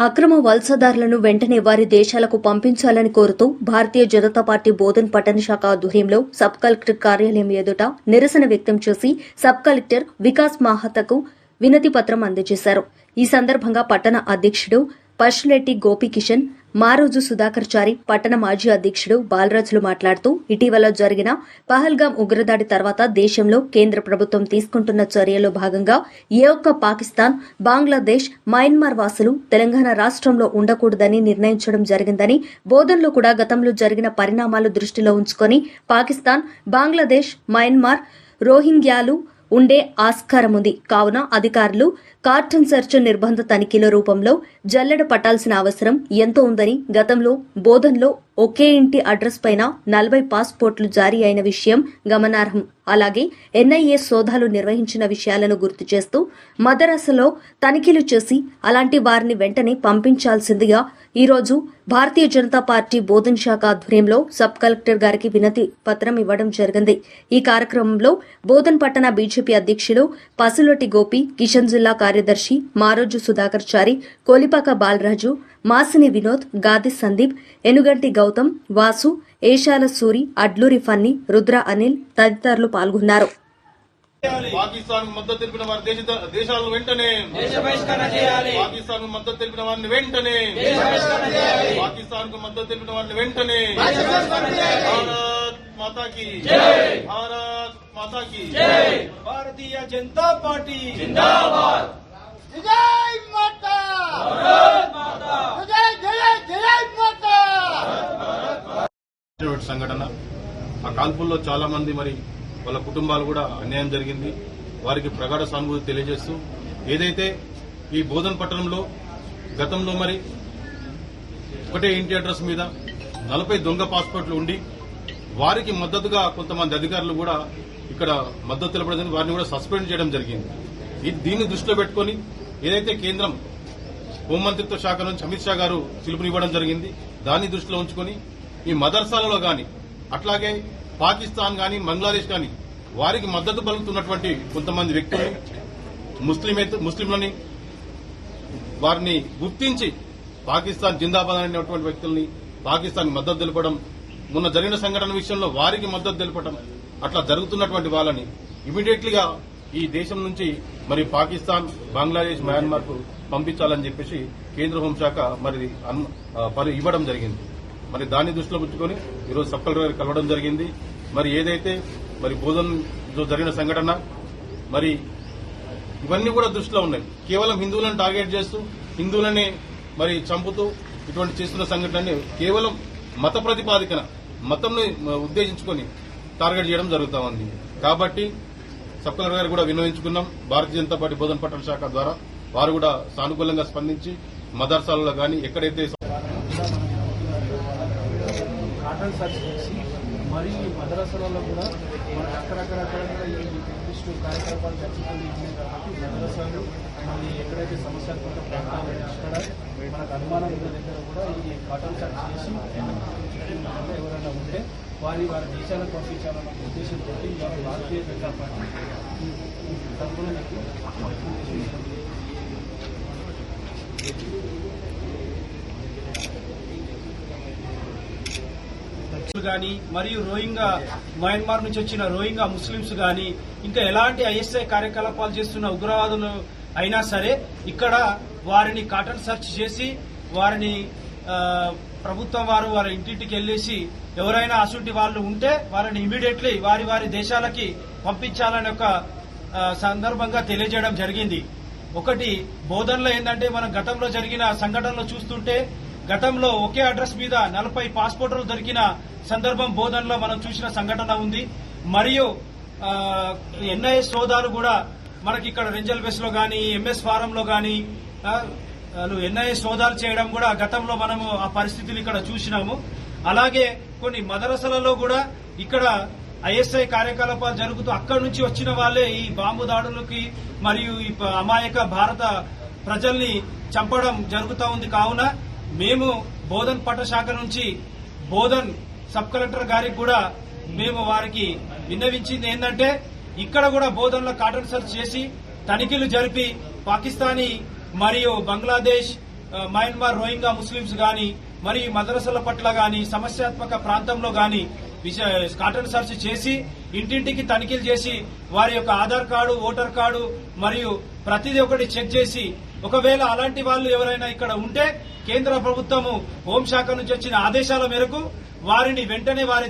అక్రమ వలసదారులను వెంటనే వారి దేశాలకు పంపించాలని కోరుతూ భారతీయ జనతా పార్టీ బోధన్ పట్టణ శాఖ ఆధ్వర్యంలో సబ్ కలెక్టర్ కార్యాలయం ఎదుట నిరసన వ్యక్తం చేసి సబ్ కలెక్టర్ వికాస్ మాహతకు వినతి పత్రం అందజేశారు. ఈ సందర్భంగా పట్టణ అధ్యక్షుడు పశులెట్టి గోపికిషన్ మారోజు సుధాకర్ చారి పట్టణ మాజీ అధ్యక్షుడు బాలరాజులు మాట్లాడుతూ ఇటీవల జరిగిన పహల్గాం ఉగ్రదాడి తర్వాత దేశంలో కేంద్ర ప్రభుత్వం తీసుకుంటున్న చర్యలో భాగంగా ఏ ఒక్క పాకిస్తాన్ బంగ్లాదేశ్ మయన్మార్ వాసులు తెలంగాణ రాష్ట్రంలో ఉండకూడదని నిర్ణయించడం జరిగిందని బోధనలో కూడా గతంలో జరిగిన పరిణామాలు దృష్టిలో ఉంచుకొని పాకిస్తాన్ బంగ్లాదేశ్ మయన్మార్ రోహింగ్యాలు ఉండే ఆస్కారం ఉంది కావున అధికారులు కార్టన్ సెర్చ్ నిర్బంధ తనిఖీల రూపంలో జల్లెడ పట్టాల్సిన అవసరం ఎంతో ఉందని గతంలో బోధన్లో ఒకే ఇంటి అడ్రస్ పైన నలభై పాస్పోర్ట్లు జారీ అయిన విషయం గమనార్హం. అలాగే ఎన్ఐఏ సోదాలు నిర్వహించిన విషయాలను గుర్తు చేస్తూ మదరసలో తనిఖీలు చేసి అలాంటి వారిని వెంటనే పంపించాల్సిందిగా ఈరోజు భారతీయ జనతా పార్టీ బోధన్ శాఖ ఆధ్వర్యంలో సబ్ కలెక్టర్ గారికి వినతి పత్రం ఇవ్వడం జరిగింది. ఈ కార్యక్రమంలో బోధన్ పట్టణ బీజేపీ అధ్యక్షులు పసులొటి గోపి కిషన్ జిల్లా కార్యదర్శి మారోజు సుధాకర్ చారి కోలిపాక బాలరాజు మాసిని వినోద్ గాది సందీప్ ఎనుగంటి గౌతమ్ వాసు ఏషాల సూరి అడ్లూరి ఫన్ని రుద్ర అనిల్ తదితరులు పాల్గొన్నారు. పాకిస్తాన్కు మద్దతు తెలిపిన వారి దేశ దేశాలను వెంటనే దేశ బహిష్కరణ చేయాలి. పాకిస్తాన్కు మద్దతు తెలిపిన వారిని వెంటనే దేశ బహిష్కరణ చేయాలి. పాకిస్తాన్కు మద్దతు తెలిపిన వారిని వెంటనే దేశ బహిష్కరణ చేయాలి. భారత్ మాతాకి జై. భారత్ మాతాకి జై. భారతీయ జనతా పార్టీ జిందాబాద్ జై మాతా భారత్ మాతా జై జై జై మాతా ఇటువంటి సంఘటన. ఆ కాల్పుల్లో చాలా మంది మరి వాళ్ళ కుటుంబాలు కూడా అన్యాయం జరిగింది. వారికి ప్రగాఢ సానుభూతి తెలియజేస్తూ ఏదైతే ఈ బోధన్ పట్టణంలో గతంలో మరి ఒకటే ఇంటి అడ్రస్ మీద నలభై దొంగ పాస్పోర్ట్లు ఉండి వారికి మద్దతుగా కొంతమంది అధికారులు కూడా ఇక్కడ మద్దతు తెలపడం వారిని కూడా సస్పెండ్ చేయడం జరిగింది. ఇది దీన్ని దృష్టిలో పెట్టుకొని ఏదైతే కేంద్రం హోంమంత్రిత్వ శాఖ నుంచి అమిత్ షా గారు పిలుపునివ్వడం జరిగింది దాన్ని దృష్టిలో ఉంచుకొని ఈ మదర్సాలలో గాని అట్లాగే పాకిస్తాన్ గాని బంగ్లాదేశ్ గాని వారికి మద్దతు పలుకుతున్నటువంటి కొంతమంది వ్యక్తులు ముస్లిం ముస్లింలని వారిని గుర్తించి పాకిస్తాన్ జిందాబాద్ అనేటువంటి వ్యక్తుల్ని పాకిస్తాన్ మద్దతు తెలపడం మొన్న జరిగిన సంఘటన విషయంలో వారికి మద్దతు తెలపడం అట్లా జరుగుతున్నటువంటి వాళ్ళని ఇమీడియట్లీగా ఈ దేశం నుంచి మరి పాకిస్తాన్ బంగ్లాదేశ్ మయన్మార్కు పంపించాలని చెప్పేసి కేంద్ర హోంశాఖ మరి ఇవ్వడం జరిగింది. మరి దాన్ని దృష్టిలో ఉంచుకొని ఈరోజు సబ్ కలెక్టర్ కలవడం జరిగింది. మరి ఏదైతే మరి బోధన్ జరిగిన సంఘటన మరి ఇవన్నీ కూడా దృష్టిలో ఉన్నాయి. కేవలం హిందువులను టార్గెట్ చేస్తూ హిందువులని మరి చంపుతూ ఇటువంటి చేస్తున్న సంఘటనని కేవలం మత ప్రతిపాదికన మతంను ఉద్దేశించుకొని టార్గెట్ చేయడం జరుగుతా ఉంది. కాబట్టి సబ్ కలెక్టర్ గారు కూడా వినియోగించుకున్నాం. భారతీయ జనతా పార్టీ బోధన పట్టణ శాఖ ద్వారా వారు కూడా సానుకూలంగా స్పందించి మదర్సాలలో కానీ ఎక్కడైతే కాటన్ సర్చ్ చేసి మరి ఈ కూడా మన అక్కడక్కడక్కడ ఈ నిర్దిష్ట కార్యకలాపాలు జరుగుతుంది కాబట్టి మదరసాలు మళ్ళీ ఎక్కడైతే సమస్యాత్మక ప్రాంతాలు అక్కడ మనకు అనుమానం ఉన్న దగ్గర కూడా ఈ కాటన్ సర్చ్ చేసి ఎవరైనా ఉంటే వారి వారి దేశాలకు పంపించాలన్న ఉద్దేశంతో వారు భారతీయ ప్రజా పార్టీ ఈ తరఫున మీకు రికమెండేషన్ గాని మరియు రోహింగా మయన్మార్ నుంచి వచ్చిన రోహింగా ముస్లింస్ గాని ఇంకా ఎలాంటి ఐఎస్ఐ కార్యకలాపాలు చేస్తున్న ఉగ్రవాదులు అయినా సరే ఇక్కడ వారిని కాటన్ సెర్చ్ చేసి వారిని ప్రభుత్వం వారు వారి ఇంటింటికి వెళ్ళేసి ఎవరైనా అసుంటి వాళ్ళు ఉంటే వారిని ఇమీడియట్లీ వారి వారి దేశాలకి పంపించాలని ఒక సందర్భంగా తెలియజేయడం జరిగింది. ఒకటి బోధనలో ఏంటంటే మనం గతంలో జరిగిన సంఘటనలు చూస్తుంటే గతంలో ఒకే అడ్రస్ మీద నలభై పాస్పోర్టులు దొరికిన సందర్భం బోధనలో మనం చూసిన సంఘటన ఉంది. మరియు ఎన్ఐఏ సోదాలు కూడా మనకి ఇక్కడ రెంజల్ బెస్లో గానీ ఎంఎస్ ఫారం లో గానీ ఎన్ఐఏ సోదాలు చేయడం కూడా గతంలో మనము ఆ పరిస్థితులు ఇక్కడ చూసినాము. అలాగే కొన్ని మదరసలలో కూడా ఇక్కడ ఐఎస్ఐ కార్యకలాపాలు జరుగుతూ అక్కడి నుంచి వచ్చిన వాళ్ళే ఈ బాంబు దాడులకి మరియు ఈ అమాయక భారత ప్రజల్ని చంపడం జరుగుతూ ఉంది. కావున మేము బోధన్ పట్టశాఖ నుంచి బోధన్ సబ్ కలెక్టర్ గారికి కూడా మేము వారికి విన్నవించింది ఏంటంటే ఇక్కడ కూడా బోధనలో కాటన్ సర్చ్ చేసి తనిఖీలు జరిపి పాకిస్తానీ మరియు బంగ్లాదేశ్ మయన్మార్ రోహింగా ముస్లింస్ గాని మరియు మదరసల పట్ల గాని సమస్యాత్మక ప్రాంతంలో గాని కాటన్ సర్చ్ చేసి ఇంటింటికి తనిఖీలు చేసి వారి యొక్క ఆధార్ కార్డు ఓటర్ కార్డు మరియు ప్రతిదీ ఒకటి చెక్ చేసి ఒకవేళ అలాంటి వాళ్ళు ఎవరైనా ఇక్కడ ఉంటే కేంద్ర ప్రభుత్వము హోంశాఖ నుంచి వచ్చిన ఆదేశాల మేరకు వారిని వెంటనే వారి